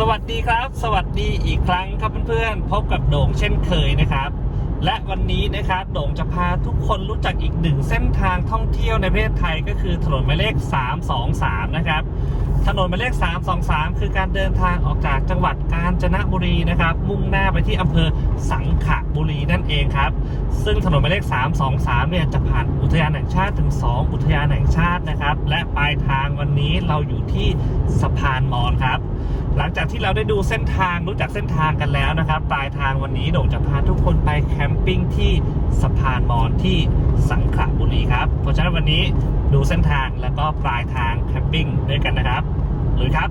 สวัสดีครับ สวัสดีอีกครั้งครับเพื่อนๆ พบกับโด่งเช่นเคยนะครับ และวันนี้นะครับโด่งจะพาทุกคนรู้จักอีกหนึ่งเส้นทางท่องเที่ยวในประเทศไทยก็คือถนนหมายเลข 323 นะครับ ถนนหมายเลข 323 คือการเดินทางออกจากจังหวัดกาญจนบุรีนะครับ มุ่งหน้าไปที่อำเภอสังขบุรีนั่นเองครับ ซึ่งถนนหมายเลข 323 เนี่ยจะผ่านอุทยานแห่งชาติถึง 2 อุทยานแห่งชาตินะครับ และปลายทางวันนี้เราอยู่ที่สะพานมอญครับ หลังจากที่เราได้ดูเส้นทางรู้จักเส้นทางกันแล้วนะครับ ปลายทางวันนี้โด่งจะพาทุกคนไปแคมปิ้งที่สะพานมอญที่สังขบุรีครับ เพราะฉะนั้นวันนี้ ดูเส้นทางแล้วก็ปลายทางแคมปิ้งด้วยกันนะครับหรือครับ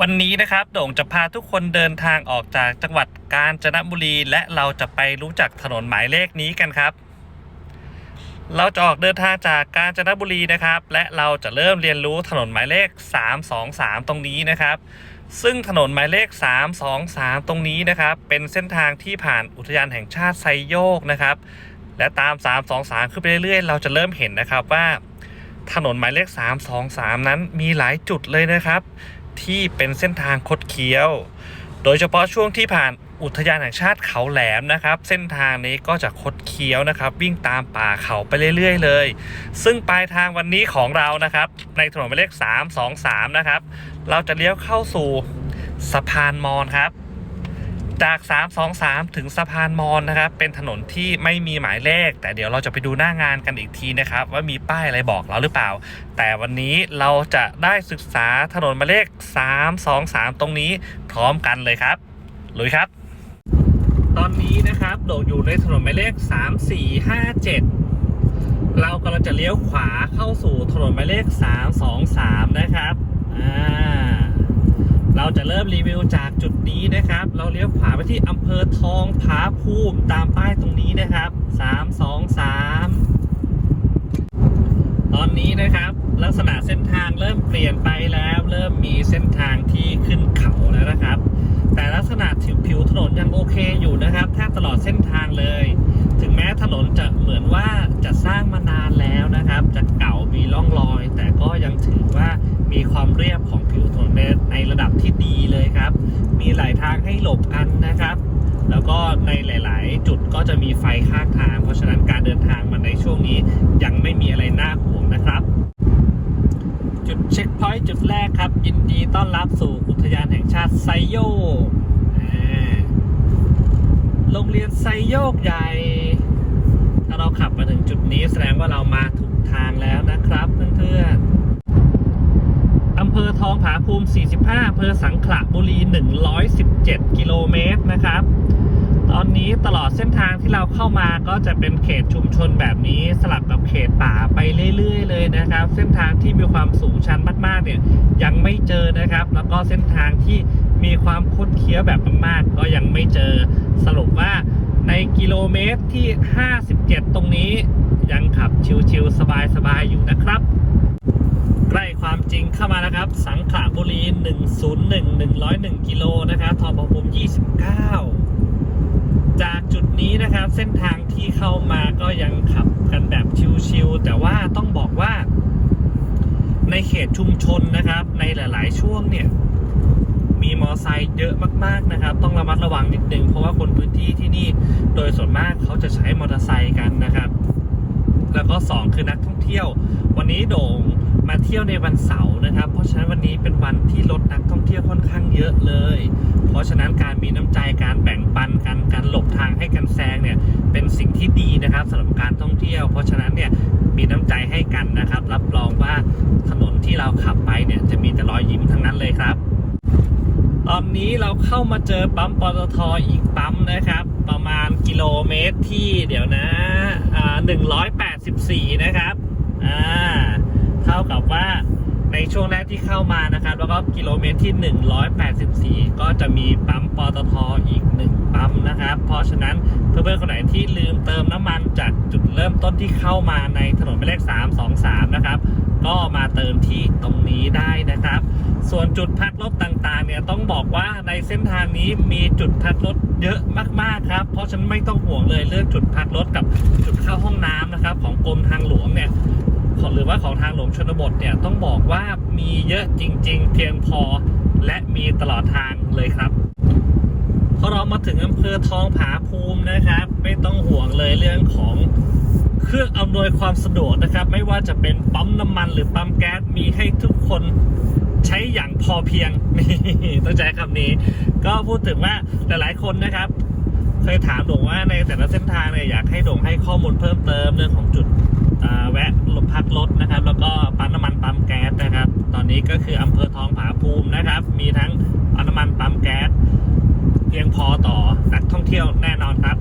วันนี้นะครับโด่งจะพาทุกคนเดินทางออกจากจังหวัดกาญจนบุรี และเราจะไปรู้จักถนนหมายเลขนี้กันครับ เราจะออกเดินทางจากกาญจนบุรีนะครับ และเราจะเริ่มเรียนรู้ถนนหมายเลข 323 ตรงนี้นะครับ ซึ่งถนนหมายเลข 323 ตรงนี้นะครับ เป็นเส้นทางที่ผ่านอุทยานแห่งชาติไซโยกนะครับ และตาม 323 ขึ้นไปเรื่อยๆ เราจะเริ่มเห็นนะครับว่า ถนนหมายเลข 323 นั้นมีหลายจุดเลยนะครับ ที่เป็นเส้นทางคดเคี้ยว โดยเฉพาะช่วงที่ผ่านอุทยานแห่งชาติเขาแหลมนะครับ เส้นทางนี้ก็จะคดเคี้ยวนะครับ วิ่งตามป่าเขาไปเรื่อย ๆ เลย ซึ่งปลายทางวันนี้ของเรานะครับ ในถนนหมายเลข 323 นะครับ เราจะเลี้ยวเข้าสู่สะพานมอญครับ จาก 323 ถึงสะพานมอญนะครับ เป็นถนนที่ไม่มีหมายเลข แต่เดี๋ยวเราจะไปดูหน้างานกันอีกทีนะครับ ว่ามีป้ายอะไรบอกเราหรือเปล่า แต่วันนี้เราจะได้ศึกษาถนนหมายเลข 323 ตรงนี้พร้อมกันเลยครับลุยครับ ตอนนี้นะครับโดดอยู่ในถนนหมายเลข 3457 เรากำลังจะเลี้ยวขวาเข้าสู่ถนนหมายเลข 323 นะครับอ่า เราจะเริ่มรีวิวจากจุดนี้นะครับ เราเลี้ยวขวาไปที่อำเภอทองผาภูมิตามป้ายตรงนี้นะครับ323ตอนนี้นะครับ ลักษณะเส้นทางเริ่มเปลี่ยนไปแล้ว เริ่มมีเส้นทางที่ขึ้นเขาแล้วนะครับ แต่ลักษณะผิวผิวถนนยังโอเคอยู่นะครับแทบตลอดเส้นทางเลย ถึงแม้ถนนจะเหมือนว่าจะสร้างมานานแล้วนะครับ จะเก่ามีร่องรอย แต่ก็ยังถือว่า มีความเรียบของผิวถนนในระดับที่ดีเลยครับ มีหลายทางให้หลบอันนะครับ แล้วก็ในหลาย ๆ จุดก็จะมีไฟข้างทาง เพราะฉะนั้นการเดินทางมาในช่วงนี้ยังไม่มีอะไรน่าห่วงนะครับ จุดเช็คพอยต์จุดแรกครับ ยินดีต้อนรับสู่อุทยานแห่งชาติไซโยกโรงเรียนไซโยกใหญ่ ถ้าเราขับมาถึงจุดนี้แสดงว่าเรามาถูกทางแล้วนะครับเพื่อน ๆำเภอทองผาภูมิ 45อำเภอสังขละบุรี 117 กิโลเมตรนะครับ ตอนนี้ตลอดเส้นทางที่เราเข้ามาก็จะเป็นเขตชุมชนแบบนี้สลับกับเขตป่าไปเรื่อย ๆ เลยนะครับ เส้นทางที่มีความสูงชันมากๆเนี่ยยังไม่เจอนะครับ แล้วก็เส้นทางที่มีความคดเคี้ยวแบบมากๆ ก็ยังไม่เจอสรุปว่าในกิโลเมตรที่ 57 ตรงนี้ยังขับชิวๆสบายๆอยู่นะครับ สังขละบุรี 101 101 กิโลนะครับทอพภูมิ 29 จากจุดนี้นะครับ เส้นทางที่เข้ามาก็ยังขับกันแบบชิวๆแต่ว่าต้องบอกว่า ในเขตชุมชนนะครับ ในหลายๆ ช่วงเนี่ย มีมอไซค์เยอะมากๆนะครับ ต้องระมัดระวังนิดนึง เพราะว่าคนพื้นที่ที่นี่โดยส่วนมากเขาจะใช้มอเตอร์ไซค์กันนะครับ แล้วก็ 2 คือนักท่องเที่ยว วันนี้โด่ง มาเที่ยวในวันเสาร์นะครับ เพราะฉะนั้นวันนี้เป็นวันที่รถนักท่องเที่ยวค่อนข้างเยอะเลย เพราะฉะนั้นการมีน้ำใจการแบ่งปันกันการหลบทางให้กันแซงเนี่ยเป็นสิ่งที่ดีนะครับสำหรับการท่องเที่ยว เพราะฉะนั้นเนี่ยมีน้ำใจให้กันนะครับ รับรองว่าถนนที่เราขับไปเนี่ยจะมีแต่รอยยิ้มทั้งนั้นเลยครับ ตอนนี้เราเข้ามาเจอปั๊มปตทอีกปั๊มนะครับ ประมาณกิโลเมตรที่เดี๋ยวนะอ่า184 นะครับอ่า เท่ากับว่าในช่วงแรกที่เข้ามานะครับ แล้วก็กิโลเมตรที่ 184 ก็จะมีปั๊มปตทอีก 1 ปั๊มนะครับ เพราะฉะนั้นเพื่อนๆคนไหนที่ลืมเติมน้ำมันจากจุดเริ่มต้นที่เข้ามาในถนนหมายเลข 323 นะครับ ก็มาเติมที่ตรงนี้ได้นะครับ ส่วนจุดพักรถต่างๆ เนี่ยต้องบอกว่าในเส้นทางนี้มีจุดพักรถเยอะมากๆครับ เพราะฉันไม่ต้องห่วงเลยเรื่องจุดพักรถกับจุดเข้าห้องน้ำนะครับ ของกรมทางหลวงเนี่ย ของหรือว่าของทางหลวงชนบทเนี่ยต้องบอกว่ามีเยอะจริง ๆ เพียงพอและมีตลอดทางเลยครับพอเรามาถึงอำเภอทองผาภูมินะครับ ไม่ต้องห่วงเลยเรื่องของเครื่องอำนวยความสะดวกนะครับ ไม่ว่าจะเป็นปั๊มน้ำมันหรือปั๊มแก๊สมีให้ทุกคนใช้อย่างพอเพียงนี่ต้องใช้คำนี้ ก็พูดถึงว่าหลายๆคนนะครับ เคยถามโด่งว่าในแต่ละเส้นทางเนี่ยอยากให้โด่งให้ข้อมูลเพิ่มเติมเรื่องของจุด แวะลงพักรถนะครับ แล้วก็ปั๊มน้ำมันปั๊มแก๊สนะครับ ตอนนี้ก็คืออำเภอทองผาภูมินะครับ มีทั้งปั๊มน้ำมันปั๊มแก๊สเพียงพอต่อนักท่องเที่ยวแน่นอนครับ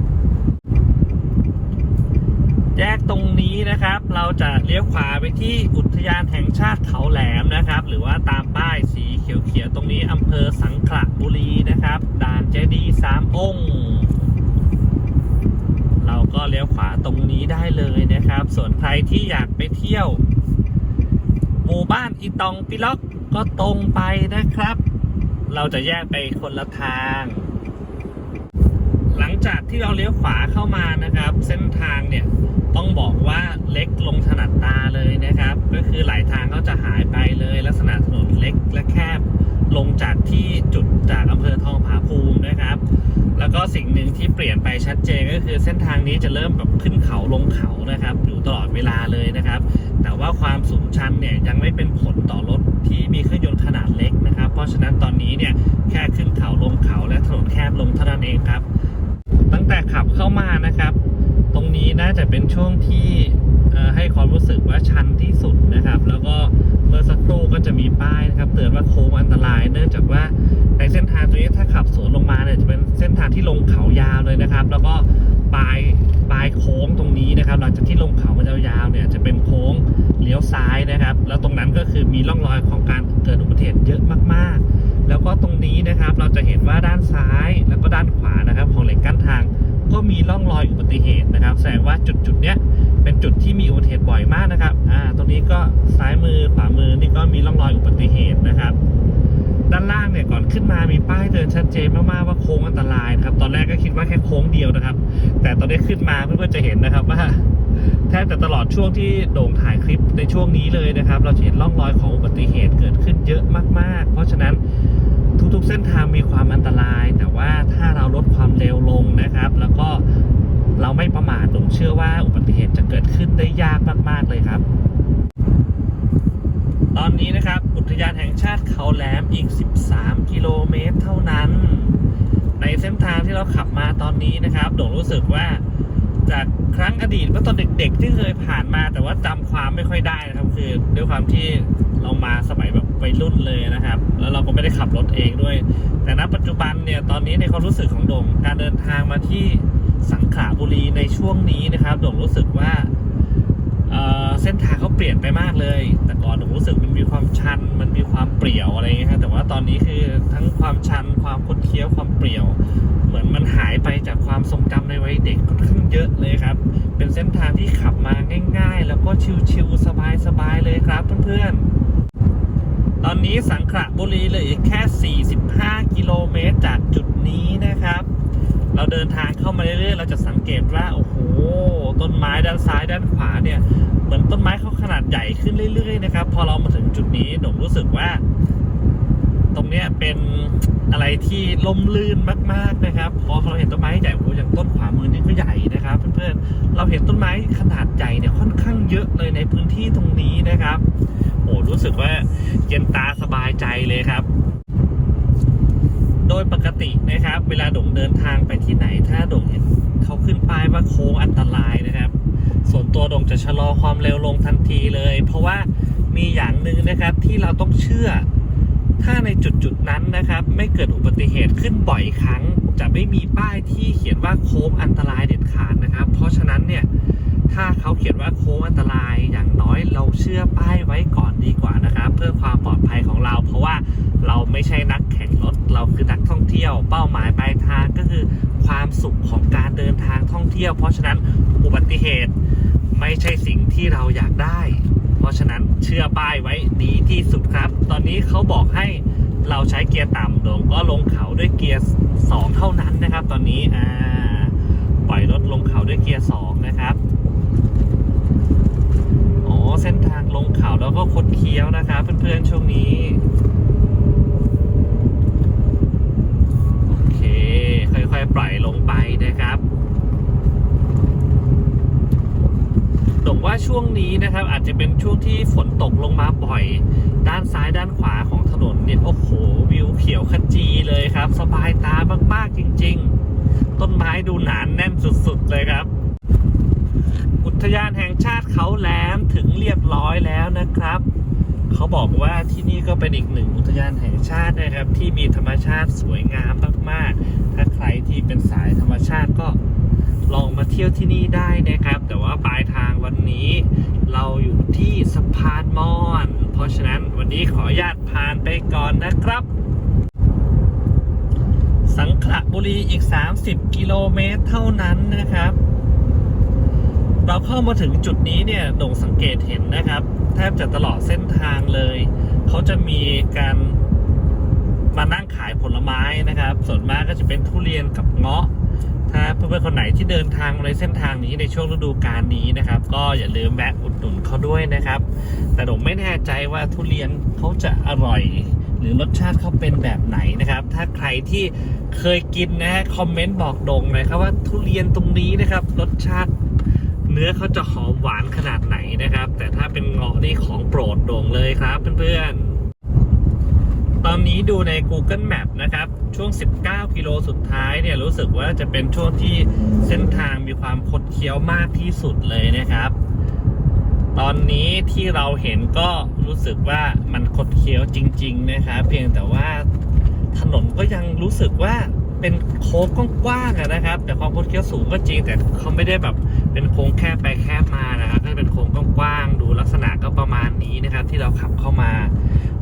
แยกตรงนี้นะครับ เราจะเลี้ยวขวาไปที่อุทยานแห่งชาติเขาแหลมนะครับ หรือว่าตามป้ายสีเขียวๆตรงนี้อำเภอสังขละบุรีนะครับ ด่านเจดีสามองค์ ก็เลี้ยวขวาตรงนี้ได้เลยนะครับ ส่วนใครที่อยากไปเที่ยว หมู่บ้านอีตองปิล็อกก็ตรงไปนะครับ เราจะแยกไปคนละทาง หลังจากที่เราเลี้ยวขวาเข้ามานะครับ เส้นทางเนี่ยต้องบอกว่าเล็กลงถนัดตาเลยนะครับ ก็คือหลายทางก็จะหายไปเลย ลักษณะถนนเล็กและแคบ ลงจากที่จุดจากอำเภอทองผาภูมินะครับ แล้วก็สิ่งหนึ่งที่เปลี่ยนไปชัดเจนก็คือเส้นทางนี้จะเริ่มแบบขึ้นเขาลงเขานะครับ อยู่ตลอดเวลาเลยนะครับ แต่ว่าความสูงชันเนี่ยยังไม่เป็นผลต่อรถที่มีเครื่องยนต์ขนาดเล็กนะครับ เพราะฉะนั้นตอนนี้เนี่ยแค่ขึ้นเขาลงเขาและถนนแคบลงเท่านั้นเองครับ ตั้งแต่ขับเข้ามานะครับ ตรงนี้น่าจะเป็นช่วงที่ ให้ความรู้สึกว่าชันที่สุดนะครับ แล้วก็เมื่อสักครู่ก็จะมีป้ายนะครับ เตือนว่าโค้งอันตราย เนื่องจากว่าในเส้นทางตรงนี้ถ้าขับสวนลงมาเนี่ยจะเป็นเส้นทางที่ลงเขายาวเลยนะครับ แล้วก็ปลายปลายโค้งตรงนี้นะครับ หลังจากที่ลงเขามายาวๆเนี่ยจะเป็นโค้งเลี้ยวซ้ายนะครับ แล้วตรงนั้นก็คือมีร่องรอยของการเกิดอุบัติเหตุเยอะมากๆ แล้วก็ตรงนี้นะครับเราจะเห็นว่าด้านซ้ายแล้วก็ด้านขวานะครับ ของเหล็กกั้นทาง ก็มีร่องรอยอุบัติเหตุนะครับ แสดงว่าจุดจุดๆเนี้ยเป็นจุดที่มีอุบัติเหตุบ่อยมากนะครับ อ่า ตรงนี้ก็ซ้ายมือขวามือนี่ก็มีร่องรอยอุบัติเหตุนะครับ ด้านล่างเนี่ยก่อนขึ้นมามีป้ายเตือนชัดเจนมากๆว่าโค้งอันตรายนะครับ ตอนแรกก็คิดว่าแค่โค้งเดียวนะครับ แต่ตอนนี้ขึ้นมาเพื่อนๆจะเห็นนะครับว่าแทบแต่ตลอดช่วงที่โด่งถ่ายคลิปในช่วงนี้เลยนะครับ เราจะเห็นร่องรอยของอุบัติเหตุเกิดขึ้นเยอะมากๆ เพราะฉะนั้น ทุกๆเส้นทางมีความอันตราย แต่ว่าถ้าเราลดความเร็วลงนะครับ แล้วก็เราไม่ประมาทผมเชื่อว่าอุบัติเหตุจะเกิดขึ้นได้ยากมากๆเลยครับ ตอนนี้นะครับ อุทยานแห่งชาติเขาแหลมอีก 13 กิโลเมตรเท่านั้น ในเส้นทางที่เราขับมาตอนนี้นะครับโด่งรู้สึกว่าจากครั้งอดีตเมื่อตอนเด็ก ๆ ที่เคยผ่านมาแต่ว่าจำความไม่ค่อยได้นะครับ คือด้วยความที่เรามาสมัยแบบ วัยรุ่นเลยนะครับ แล้วเราก็ไม่ได้ขับรถเองด้วย แต่ณปัจจุบันเนี่ยตอนนี้ในความรู้สึกของโด่งการเดินทางมาที่สังขละบุรีในช่วงนี้นะครับโด่งรู้สึกว่าเเส้นทางเขาเปลี่ยนไปมากเลย แต่ก่อนโด่งรู้สึกมันมีความชัน มันมีความเปรี่ยวอะไรเงี้ยครับแต่ว่าตอนนี้คือทั้งความชัน ความคดเคี้ยว ความเปรี่ยว เหมือนมันหายไปจากความทรงจำในวัยเด็กค่อนข้างเยอะเลยครับ เป็นเส้นทางที่ขับมาง่าย ๆ แล้วก็ชิวๆสบายๆเลยครับเพื่อนๆ ตอนนี้สังขละบุรีเหลยอีกแค่ 45 กิโลเมตรจากจุดนี้นะครับ เราเดินทางเข้ามาเรื่อยๆ เราจะสังเกตว่า โอ้โห ต้นไม้ด้านซ้ายด้านขวาเนี่ย เหมือนต้นไม้เขาขนาดใหญ่ขึ้นเรื่อยๆ นะครับ พอเรามาถึงจุดนี้หนูรู้สึกว่า ตรงเนี้ยเป็นอะไรที่ล่มลื่นมากๆนะครับ พอเราเห็นต้นไม้ใหญ่ โอ้โห อย่างต้นขวามือนี่ก็ใหญ่นะครับ เพื่อนๆ เราเห็นต้นไม้ขนาดใหญ่เนี่ยค่อนข้างเยอะเลยในพื้นที่ตรงนี้นะครับ โอ้รู้สึกว่า เย็นตาสบายใจเลยครับ โดยปกตินะครับ เวลาโด่งเดินทางไปที่ไหน ถ้าโด่งเห็นเขาขึ้นป้ายว่าโค้งอันตรายนะครับ ส่วนตัวโด่งจะชะลอความเร็วลงทันทีเลย เพราะว่ามีอย่างหนึ่งนะครับที่เราต้องเชื่อ ถ้าในจุดจุดนั้นนะครับ ไม่เกิดอุบัติเหตุขึ้นบ่อยครั้ง จะไม่มีป้ายที่เขียนว่าโค้งอันตรายเด็ดขาดนะครับ เพราะฉะนั้นเนี่ย ถ้าเขาเขียนว่าโค้งอันตรายอย่างน้อยเราเชื่อป้ายไว้ก่อนดีกว่านะครับ เพื่อความปลอดภัยของเรา เพราะว่าเราไม่ใช่นักแข่งรถเราคือนักท่องเที่ยว เป้าหมายปลายทางก็คือความสุขของการเดินทางท่องเที่ยว เพราะฉะนั้นอุบัติเหตุไม่ใช่สิ่งที่เราอยากได้ เพราะฉะนั้นเชื่อป้ายไว้ดีที่สุดครับ ตอนนี้เขาบอกให้เราใช้เกียร์ต่ำลงก็ลงเขาด้วยเกียร์สองเท่านั้นนะครับ ตอนนี้อ่าปล่อยรถลงเขาด้วยเกียร์สองนะครับ เส้นทางลงเขาแล้วก็คดเคี้ยวนะครับเพื่อนๆช่วงนี้โอเคค่อยๆปล่อยลงไปนะครับตรงว่าช่วงนี้นะครับ อาจจะเป็นช่วงที่ฝนตกลงมาบ่อย ด้านซ้ายด้านขวาของถนนเนี่ยโอ้โหวิวเขียวขจีเลยครับ สบายตามากๆจริง ๆ ต้นไม้ดูหนานแน่นสุดๆเลยครับ อุทยานแห่งชาติเขาแหลม ถึงเรียบร้อยแล้วนะครับ เขาบอกว่าที่นี่ก็เป็นอีกหนึ่งอุทยานแห่งชาตินะครับ ที่มีธรรมชาติสวยงามมากๆ ถ้าใครที่เป็นสายธรรมชาติก็ลองมาเที่ยวที่นี่ได้นะครับ แต่ว่าปลายทางวันนี้ เราอยู่ที่สะพานมอน เพราะฉะนั้นวันนี้ขออนุญาตผ่านไปก่อนนะครับ สังขละบุรีอีก 30 กิโลเมตรเท่านั้นนะครับ เราเข้ามาถึงจุดนี้เนี่ยโด่งสังเกตเห็นนะครับ แทบจะตลอดเส้นทางเลย เขาจะมีการมานั่งขายผลไม้นะครับ ส่วนมากก็จะเป็นทุเรียนกับเงาะ ถ้าเพื่อนๆคนไหนที่เดินทางในเส้นทางนี้ในช่วงฤดูกาลนี้นะครับ ก็อย่าลืมแวะอุดหนุนเขาด้วยนะครับ แต่ผมไม่แน่ใจว่าทุเรียนเขาจะอร่อย หรือรสชาติเขาเป็นแบบไหนนะครับ ถ้าใครที่เคยกินนะฮะคอมเมนต์บอกโด่งเลยครับว่าทุเรียนตรงนี้นะครับ รสชาติ เนื้อเขาจะหอมหวานขนาดไหนนะครับ แต่ถ้าเป็นเงาะนี่ของโปรดโด่งเลยครับเพื่อนๆ ตอนนี้ดูใน Google Map นะครับ ช่วง 19 กิโลสุดท้ายเนี่ยรู้สึกว่าจะเป็นช่วงที่เส้นทางมีความคดเคี้ยวมากที่สุดเลยนะครับ ตอนนี้ที่เราเห็นก็รู้สึกว่ามันคดเคี้ยวจริง ๆ นะครับ เพียงแต่ว่าถนนก็ยังรู้สึกว่า เป็นโค้งกว้างๆนะครับ แต่ความคดเคี้ยวสูงก็จริง แต่เขาไม่ได้แบบเป็นโค้งแคบไปแคบมานะครับก็เป็นโค้งกว้างๆดูลักษณะก็ประมาณนี้นะครับ ที่เราขับเข้ามา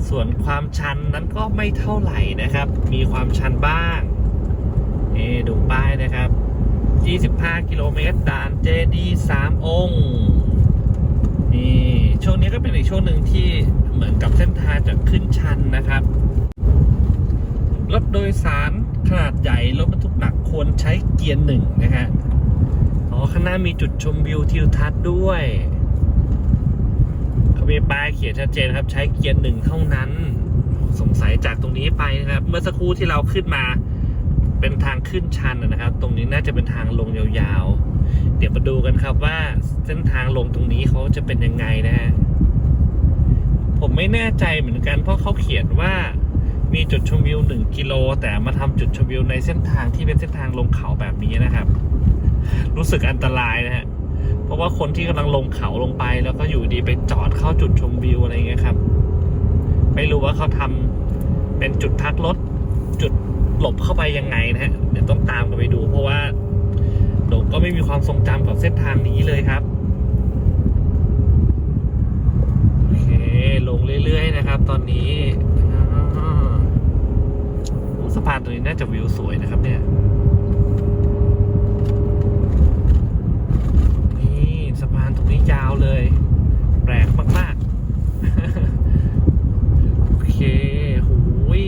ส่วนความชันนั้นก็ไม่เท่าไหร่นะครับ มีความชันบ้างเอดูป้ายนะครับ 25 กิโลเมตรด่านเจดีสามองค์นี่ช่วงนี้ก็เป็นอีกช่วงหนึ่งที่เหมือนกับเส้นทางจะขึ้นชันนะครับรถโดยสาร ขนาดใหญ่รถบรรทุกหนักควรใช้เกียร์หนึ่งนะฮะอ๋อข้างหน้ามีจุดชมวิวทิวทัศน์ด้วยเขามีป้ายเขียนชัดเจนครับ ใช้เกียร์หนึ่งเท่านั้น สงสัยจากตรงนี้ไปนะครับ เมื่อสักครู่ที่เราขึ้นมา เป็นทางขึ้นชันนะครับ ตรงนี้น่าจะเป็นทางลงยาวๆ เดี๋ยวมาดูกันครับว่าเส้นทางลงตรงนี้เขาจะเป็นยังไงนะฮะผมไม่แน่ใจเหมือนกันเพราะเขาเขียนว่า มีจุดชมวิวหนึ่งกิโล แต่มาทำจุดชมวิวในเส้นทางที่เป็นเส้นทางลงเขาแบบนี้นะครับ รู้สึกอันตรายนะฮะเพราะว่าคนที่กำลังลงเขาลงไป แล้วก็อยู่ดีไปจอดเข้าจุดชมวิวอะไรเงี้ยครับ ไม่รู้ว่าเขาทำเป็นจุดพักรถจุดหลบเข้าไปยังไงนะฮะเดี๋ยวต้องตามกันไปดู เพราะว่าโดงก็ไม่มีความทรงจำกับเส้นทางนี้เลยครับโอเคลงเรื่อยๆนะครับ ตอนนี้ สะพานตรงนี้น่าจะวิวสวยนะครับเนี่ย นี่สะพานตรงนี้ยาวเลย แปลกมากๆ โอเคหูย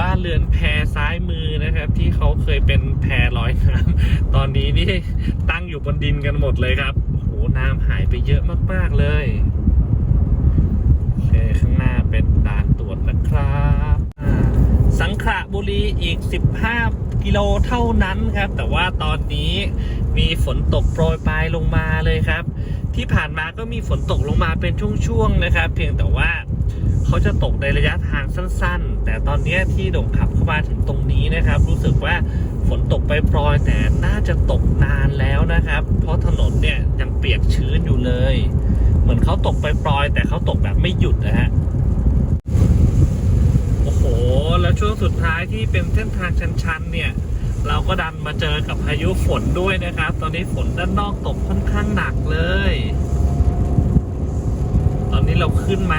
บ้านเรือนแพซ้ายมือนะครับ ที่เขาเคยเป็นแพลอยน้ำตอนนี้นี่ตั้งอยู่บนดินกันหมดเลยครับโอ้โหน้ำหายไปเยอะมากๆเลยโอเคข้างหน้าเป็นด่านตรวจนะครับ สังขะบุรีอีก 15 กิโลเท่านั้นครับ แต่ว่าตอนนี้มีฝนตกโปรยปลายลงมาเลยครับ ที่ผ่านมาก็มีฝนตกลงมาเป็นช่วงๆนะครับ เพียงแต่ว่าเขาจะตกในระยะทางสั้น ๆ แต่ตอนนี้ที่โด่งขับเข้ามาถึงตรงนี้นะครับ รู้สึกว่าฝนตกไปโปรยแต่น่าจะตกนานแล้วนะครับ เพราะถนนเนี่ยยังเปียกชื้นอยู่เลย เหมือนเขาตกไปปลอยแต่เขาตกแบบไม่หยุดนะฮะ โอ้โห แล้ว ช่วงสุดท้ายที่เป็นเส้นทางชันๆเนี่ย เราก็ดันมาเจอกับพายุฝนด้วยนะครับ ตอนนี้ฝนด้านนอกตกค่อนข้างหนักเลย ตอนนี้เราขึ้นมา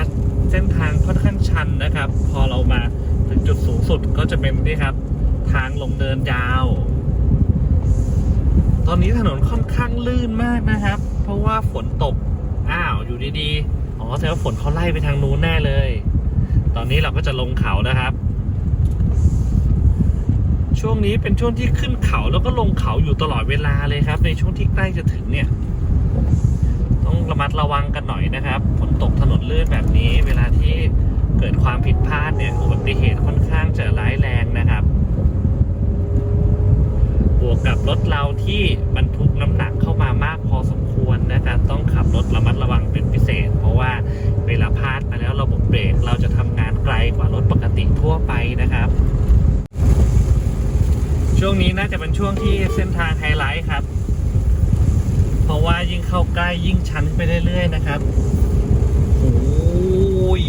เส้นทางค่อนข้างชันนะครับ พอเรามาถึงจุดสูงสุดก็จะเป็นนี่ครับ ทางลงเดินยาว ตอนนี้ถนนค่อนข้างลื่นมากนะครับ เพราะว่าฝนตกอ้าวอยู่ดีๆอ๋อแสดงว่าฝนเขาไล่ไปทางนู้นแน่เลย ตอนนี้เราก็จะลงเขานะครับ ช่วงนี้เป็นช่วงที่ขึ้นเขาแล้วก็ลงเขาอยู่ตลอดเวลาเลยครับ ในช่วงที่ใกล้จะถึงเนี่ย ต้องระมัดระวังกันหน่อยนะครับฝนตกถนนลื่นแบบนี้ เวลาที่เกิดความผิดพลาดเนี่ยอุบัติเหตุค่อนข้างจะร้ายแรงนะครับ บวกกับรถเราที่บรรทุกน้ำหนักเข้ามามากพอสมควรนะครับต้องขับรถระมัดระวังเป็นพิเศษ เพราะว่าเวลาพลาดมาแล้วระบบเบรกเราจะทำงานไกลกว่ารถปกติทั่วไปนะครับ นี้น่าจะเป็นช่วงที่เส้นทางไฮไลท์ครับ เพราะว่ายิ่งเข้าใกล้ยิ่งชันไปเรื่อยๆนะครับโอ้ย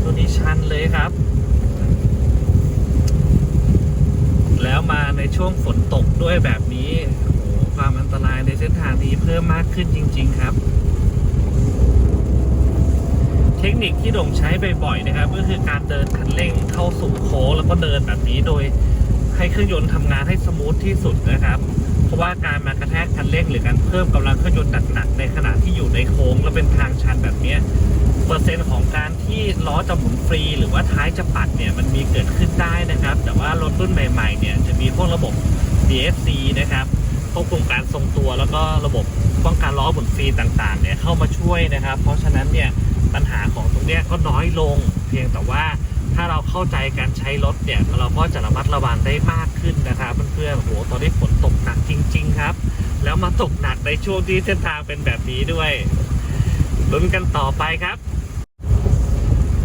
ตัวนี้ชันเลยครับ แล้วมาในช่วงฝนตกด้วยแบบนี้โอ้ความอันตรายในเส้นทางนี้เพิ่มมากขึ้นจริง ๆครับ เทคนิคที่โด่งใช้บ่อยๆนะครับ ก็คือการเดินคันเร่งเข้าสู่โค้งแล้วก็เดินแบบนี้โดย ให้เครื่องยนต์ทำงานให้สมูทที่สุดนะครับ เพราะว่าการมากระแทกคันเร่งหรือการเพิ่มกำลังเครื่องยนต์หนักๆในขณะที่อยู่ในโค้งแล้วเป็นทางชันแบบนี้เปอร์เซ็นต์ของการที่ล้อจะหมุนฟรี หรือว่าท้ายจะปัดเนี่ยมันมีเกิดขึ้นได้นะครับ แต่ว่ารถรุ่นใหม่ๆเนี่ยจะมีพวกระบบ DSC นะครับควบคุมการทรงตัวแล้วก็ระบบป้องกันล้อหมุนฟรีต่างๆเนี่ยเข้ามาช่วยนะครับ เพราะฉะนั้นเนี่ยปัญหาของตรงเนี้ยก็น้อยลง เพียงแต่ว่า ถ้าเราเข้าใจการใช้รถเนี่ย เราก็จะระมัดระวังได้มากขึ้นนะครับเพื่อนๆโอ้โหตอนนี้ฝนตกหนักจริง ๆ ครับ แล้วมาตกหนักในช่วงที่เส้นทางเป็นแบบนี้ด้วยลุ้นกันต่อไปครับ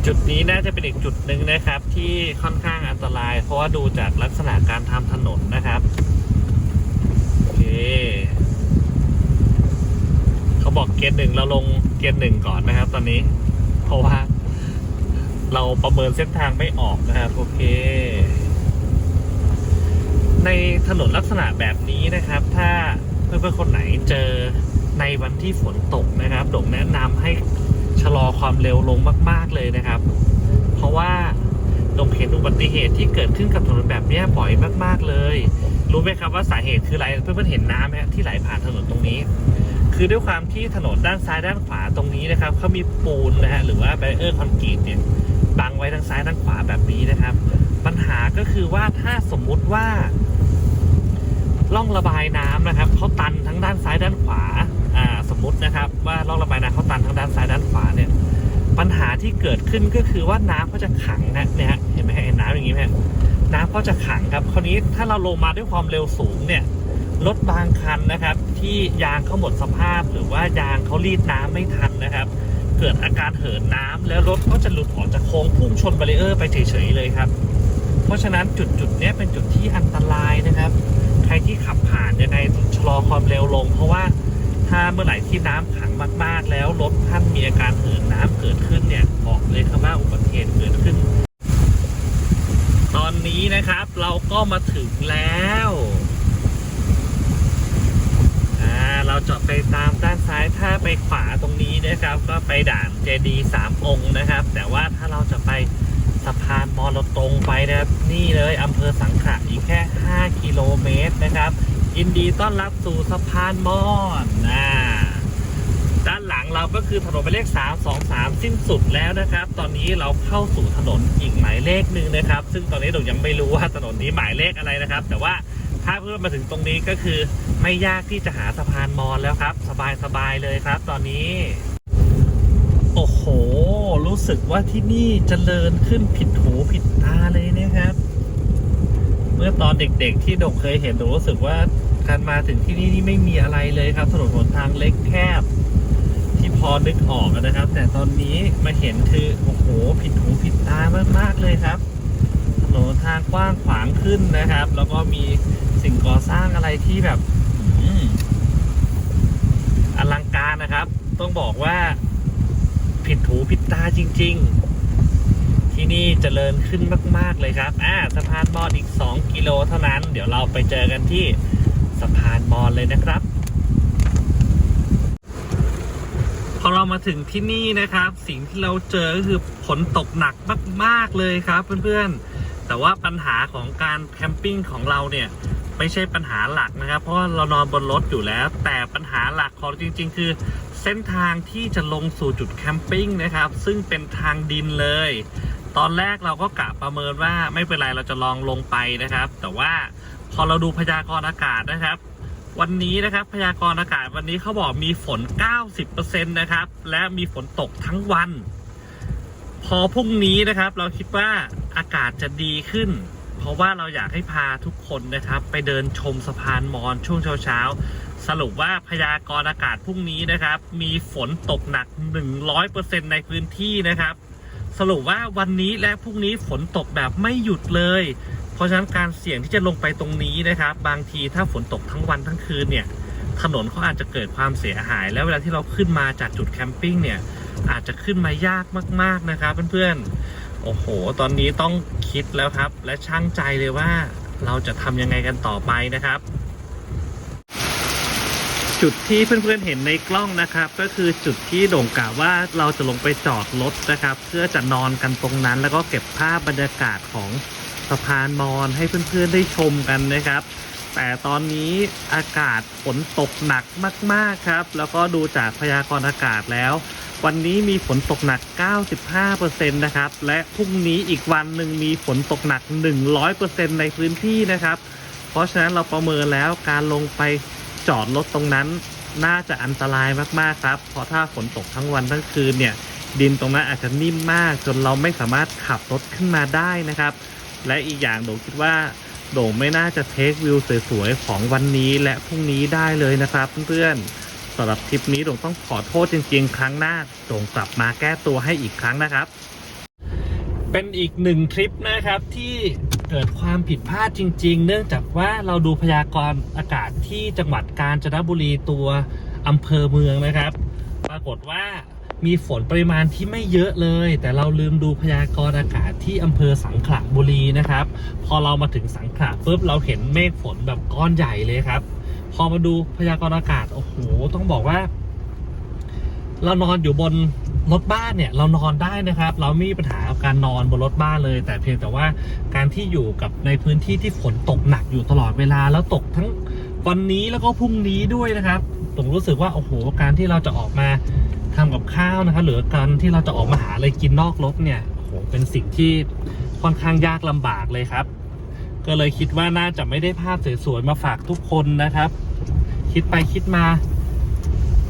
จุดนี้น่าจะเป็นอีกจุดหนึ่งนะครับ ที่ค่อนข้างอันตราย เพราะว่าดูจากลักษณะการทำถนนนะครับโอเคเขาบอกเกียร์หนึ่งเราลงเกียร์หนึ่งก่อนนะครับ ตอนนี้ เพราะว่า เราประเมินเส้นทางไม่ออกนะครับ โอเค ในถนนลักษณะแบบนี้นะครับ ถ้าเพื่อนๆคนไหนเจอในวันที่ฝนตกนะครับโด่งแนะนำให้ชะลอความเร็วลงมาก ๆเลยนะครับ เพราะว่าโด่งเห็นอุบัติเหตุที่เกิดขึ้นกับถนนแบบนี้บ่อยมาก ๆเลย รู้ไหมครับว่าสาเหตุคืออะไรเพื่อนๆเห็นน้ำไหมที่ไหลผ่านถนนตรงนี้ คือด้วยความที่ถนนด้านซ้ายด้านขวาตรงนี้นะครับเขามีปูนนะฮะหรือว่าแบรเออร์คอนกรีตเนี่ย บังไว้ทั้งซ้ายทั้งขวาแบบนี้นะครับ ปัญหาก็คือว่าถ้าสมมุติว่าร่องระบายน้ำนะครับเขาตันทั้งด้านซ้ายด้านขวาอ่าสมมตินะครับว่าร่องระบายน้ำเขาตันทั้งด้านซ้ายด้านขวาเนี่ยปัญหาที่เกิดขึ้นก็คือว่าน้ำเขาจะขังนะเนี่ยเห็นไหมเห็นน้ำอย่างนี้ไหมน้ำเขาจะขังครับคราวนี้ถ้าเราลงมาด้วยความเร็วสูงเนี่ยรถบางคันนะครับ ที่ยางเขาหมดสภาพหรือว่ายางเขารีดน้ำไม่ทันนะครับ เกิดอาการเหินน้ำแล้วรถก็จะหลุดออกจากโค้งพุ่งชนบารีเออร์ไปเฉยๆเลยครับ เพราะฉะนั้นจุดจุดๆนี้เป็นจุดที่อันตรายนะครับ ใครที่ขับผ่านยังไงชะลอความเร็วลง เพราะว่าถ้าเมื่อไหร่ที่น้ำขังมาก ๆ แล้วรถท่านมีอาการเหินน้ำเกิดขึ้นเนี่ยบอกเลยครับว่าอุบัติเหตุเกิดขึ้น ตอนนี้นะครับเราก็มาถึงแล้ว อ่าเราจะไปตามด้านซ้ายถ้าไปขวาตรงนี้นะครับ ก็ไปด่านเจดีสามองค์นะครับ แต่ว่าถ้าเราจะไปสะพานมอเราตรงไปนะครับ นี่เลยอำเภอสังขะอีกแค่ 5 กิโลเมตรนะครับยินดีต้อนรับสู่สะพานมอนนะด้านหลังเราก็คือถนนหมายเลข 323 สิ้นสุดแล้วนะครับ ตอนนี้เราเข้าสู่ถนนอีกหมายเลขหนึ่งนะครับ ซึ่งตอนนี้เรายังไม่รู้ว่าถนนนี้หมายเลขอะไรนะครับ แต่ว่า ถ้าเพื่อนมาถึงตรงนี้ก็คือไม่ยากที่จะหาสะพานมอญแล้วครับ สบายสบายๆเลยครับ ตอนนี้ โอ้โห รู้สึกว่าที่นี่เจริญขึ้นผิดหูผิดตาเลยนะครับ เมื่อตอนเด็กๆที่ดกเคยเห็นหนูรู้สึกว่าการมาถึงที่นี่นี่ไม่มีอะไรเลยครับถนนหนทางเล็กแคบที่พอนึกออกนะครับ แต่ตอนนี้มาเห็นคือโอ้โหผิดหูผิดตามากๆเลยครับถนนทางกว้างขวางขึ้นนะครับ แล้วก็มี สิ่งก่อสร้างอะไรที่แบบออลังการนะครับ ต้องบอกว่า ผิดหูผิดตาจริง ๆ ที่นี่เจริญขึ้นมาก ๆ เลยครับ อ่าสะพานมอญอีก 2 กิโลเท่านั้น เดี๋ยวเราไปเจอกันที่สะพานมอญเลยนะครับพอเรามาถึงที่นี่นะครับ สิ่งที่เราเจอก็คือฝนตกหนักมาก ๆ เลยครับเพื่อนๆ แต่ว่าปัญหาของการแคมปิ้งของเราเนี่ย ไม่ใช่ปัญหาหลักนะครับ เพราะเรานอนบนรถอยู่แล้ว แต่ปัญหาหลักของจริง ๆ คือเส้นทางที่จะลงสู่จุดแคมปิ้งนะครับ ซึ่งเป็นทางดินเลย ตอนแรกเราก็กะประเมินว่าไม่เป็นไรเราจะลองลงไปนะครับ แต่ว่าพอเราดูพยากรณ์อากาศนะครับ วันนี้นะครับพยากรณ์อากาศวันนี้เขาบอกมีฝน 90%นะครับ และมีฝนตกทั้งวัน พอพรุ่งนี้นะครับ เราคิดว่าอากาศจะดีขึ้น เพราะว่าเราอยากให้พาทุกคนนะครับ ไปเดินชมสะพานมอญช่วงเช้าๆ สรุปว่าพยากรณ์อากาศพรุ่งนี้นะครับ มีฝนตกหนัก 100%ในพื้นที่นะครับ สรุปว่าวันนี้และพรุ่งนี้ฝนตกแบบไม่หยุดเลย เพราะฉะนั้นการเสี่ยงที่จะลงไปตรงนี้นะครับ บางทีถ้าฝนตกทั้งวันทั้งคืนเนี่ยถนนเขาอาจจะเกิดความเสียหาย แล้วเวลาที่เราขึ้นมาจากจุดแคมปิ้งเนี่ยอาจจะขึ้นมายากมาก ๆนะครับเพื่อนๆ โอ้โห ตอนนี้ต้องคิดแล้วครับ และช่างใจเลยว่าเราจะทำยังไงกันต่อไปนะครับ จุดที่เพื่อนๆเห็นในกล้องนะครับ ก็คือจุดที่โด่งกล่าวว่าเราจะลงไปจอดรถนะครับ เพื่อจะนอนกันตรงนั้น แล้วก็เก็บภาพบรรยากาศของสะพานมอญให้เพื่อนๆได้ชมกันนะครับ แต่ตอนนี้อากาศฝนตกหนักมาก ๆครับ แล้วก็ดูจากพยากรณ์อากาศแล้ว วันนี้มีฝนตกหนัก 95%นะครับ และพรุ่งนี้อีกวันหนึ่งมีฝนตกหนัก 100%ในพื้นที่นะครับ เพราะฉะนั้นเราประเมินแล้วการลงไปจอดรถตรงนั้น น่าจะอันตรายมากๆครับ เพราะถ้าฝนตกทั้งวันทั้งคืนเนี่ย ดินตรงนั้นอาจจะนิ่มมาก จนเราไม่สามารถขับรถขึ้นมาได้นะครับ และอีกอย่างโดงคิดว่าโด่งไม่น่าจะเทควิวสวยๆของวันนี้และพรุ่งนี้ได้เลยนะครับเพื่อนๆ สำหรับทริปนี้ดงต้องขอโทษจริง ๆ ครั้งหน้าโด่งกลับมาแก้ตัวให้อีกครั้งนะครับ เป็นอีกหนึ่งทริปนะครับที่เกิดความผิดพลาดจริง ๆ เนื่องจากว่าเราดูพยากรณ์อากาศที่จังหวัดกาญจนบุรีตัวอำเภอเมืองนะครับ ปรากฏว่ามีฝนปริมาณที่ไม่เยอะเลย แต่เราลืมดูพยากรณ์อากาศที่อำเภอสังขละบุรีนะครับ พอเรามาถึงสังขละปุ๊บเราเห็นเมฆฝนแบบก้อนใหญ่เลยครับ พอมาดูพยากรณ์อากาศโอ้โหต้องบอกว่า เรานอนอยู่บนรถบ้านเนี่ย เรานอนได้นะครับ เราไม่มีปัญหากับการนอนบนรถบ้านเลย แต่เพียงแต่ว่าการที่อยู่กับในพื้นที่ที่ฝนตกหนักอยู่ตลอดเวลาแล้วตกทั้งวันนี้แล้วก็พรุ่งนี้ด้วยนะครับผมรู้สึกว่าโอ้โหการที่เราจะออกมาทำกับข้าวนะครับหรือการที่เราจะออกมาหาอะไรกินนอกรถเนี่ยโอ้โหเป็นสิ่งที่ค่อนข้างยากลำบากเลยครับ ก็เลยคิดว่าน่าจะไม่ได้ภาพสวยๆมาฝากทุกคนนะครับ คิดไปคิดมา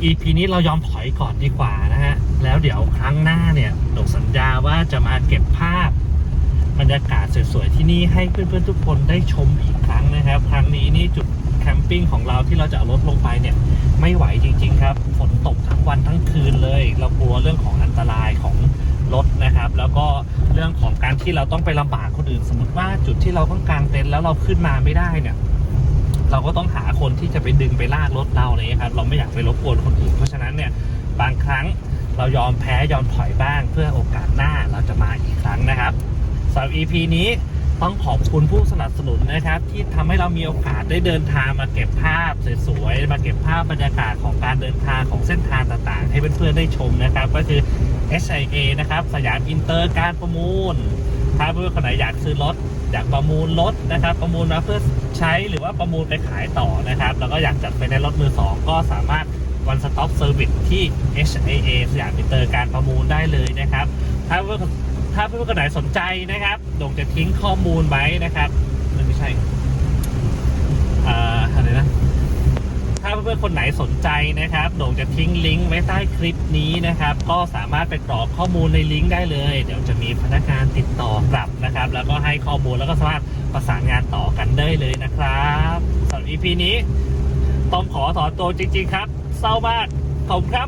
EP นี้เรายอมถอยก่อนดีกว่านะฮะ แล้วเดี๋ยวครั้งหน้าเนี่ยโดกสัญญาว่าจะมาเก็บภาพ บรรยากาศสวยๆที่นี่ให้เพื่อนๆทุกคนได้ชมอีกครั้งนะครับ ครั้งนี้นี่จุดแคมปิ้งของเราที่เราจะเอารถลงไปเนี่ย ไม่ไหวจริง ๆ ครับ ฝนตกทั้งวันทั้งคืนเลย เรากลัวเรื่องของอันตรายของรถนะครับ แล้วก็เรื่องของการที่เราต้องไปลำบากคนอื่น สมมติว่าจุดที่เราต้องกางเต็นท์แล้วเราขึ้นมาไม่ได้เนี่ย เราก็ต้องหาคนที่จะไปดึงไปลากรถเราอะไรเลยครับเราไม่อยากไปรบกวนคนอื่นเพราะฉะนั้นเนี่ยบางครั้งเรายอมแพ้ยอมถอยบ้างเพื่อโอกาสหน้าเราจะมาอีกครั้งนะครับสำหรับ EP นี้ต้องขอบคุณผู้สนับสนุนนะครับ ที่ทำให้เรามีโอกาสได้เดินทางมาเก็บภาพสวยๆมาเก็บภาพบรรยากาศของการเดินทางของเส้นทางต่างๆ ให้เพื่อนๆได้ชมนะครับ ก็คือ SIA นะครับ สยามอินเตอร์การประมูล ถ้าเพื่อนคนไหนอยากซื้อรถอยากประมูลรถนะครับ ประมูลมาเพื่อใช้หรือว่าประมูลไปขายต่อนะครับ แล้วก็อยากจัดไปในรถมือสองก็สามารถ One Stop Service ที่ HAA สยามมิเตอร์การประมูลได้เลยนะครับ ถ้าเพื่อนถ้าเพื่อนคนไหนสนใจนะครับโด่งจะทิ้งข้อมูลไว้นะครับไม่ใช่อ่าอะไรนะ ถ้าเพื่อนๆคนไหนสนใจนะครับโด่งจะทิ้งลิงก์ไว้ใต้คลิปนี้นะครับ ก็สามารถไปกรอกข้อมูลในลิงก์ได้เลย เดี๋ยวจะมีพนักงานติดต่อกลับนะครับ แล้วก็ให้ข้อมูลแล้วก็สามารถประสานงานต่อกันได้เลยนะครับสำหรับ EP นี้ ต้องขอถอนตัวจริงๆครับเศร้ามากขอบคุณครับ